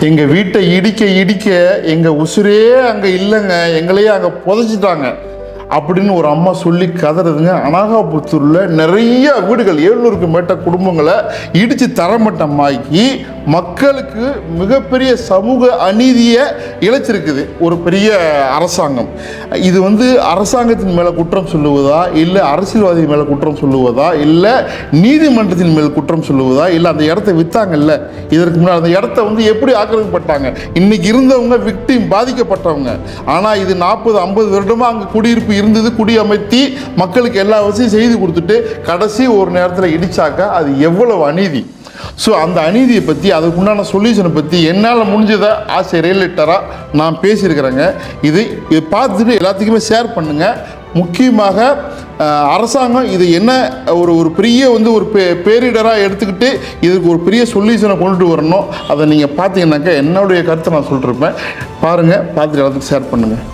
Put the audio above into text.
எங்கள் வீட்டை இடிக்க இடிக்க எங்கள் உசுரே அங்கே இல்லைங்க. எங்களையே அங்கே புதைச்சிட்டாங்க. அப்படின்னு ஒரு அம்மா சொல்லி கதறதுங்க. அனாகாபுத்தூரில் நிறைய வீடுகள் ஏழ்நூறுக்கு மேட்ட குடும்பங்களை இடித்து தரமட்டமாக்கி மக்களுக்கு மிகப்பெரிய சமூக அநீதியை இழைச்சிருக்குது. ஒரு பெரிய அரசாங்கம். இது வந்து அரசாங்கத்தின் மேலே குற்றம் சொல்லுவதா? இல்லை அரசியல்வாதி மேலே குற்றம் சொல்லுவதா? இல்லை நீதிமன்றத்தின் மேல் குற்றம் சொல்லுவதா? இல்லை அந்த இடத்த விற்றாங்கல்ல இதற்கு முன்னாடி அந்த இடத்த வந்து எப்படி ஆக்கிரமிப்பட்டாங்க இன்னைக்கு இருந்தவங்க விக்டிம் பாதிக்கப்பட்டவங்க. ஆனால் இது நாற்பது ஐம்பது வருடமாக அங்கே குடியிருப்பு இருந்தது குடியமைத்தி மக்களுக்கு எல்லா வசதியும் செய்து கொடுத்துட்டு கடைசி ஒரு நேரத்தில் இடிச்சாக்கா அது எவ்வளவு அநீதி? ஸோ அந்த அநீதியை பற்றி அதுக்கு உண்டான சொல்யூஷனை பற்றி என்னால் முடிஞ்சதை ஆசை ரியலேட்டராக நான் பேசியிருக்கிறேங்க. இது இதை பார்த்துட்டு எல்லாத்துக்குமே ஷேர் பண்ணுங்கள் முக்கியமாக அரசாங்கம் இது என்ன ஒரு ஒரு பெரிய வந்து ஒரு பே பேரிடராக எடுத்துக்கிட்டு இதுக்கு ஒரு பெரிய சொல்யூஷனை கொண்டுட்டு வரணும் அதை நீங்கள் பார்த்தீங்கன்னாக்கா என்னுடைய கருத்தை நான் சொல்லிட்டுருப்பேன் பாருங்கள் பார்த்துட்டு எல்லாத்துக்கும் ஷேர் பண்ணுங்கள்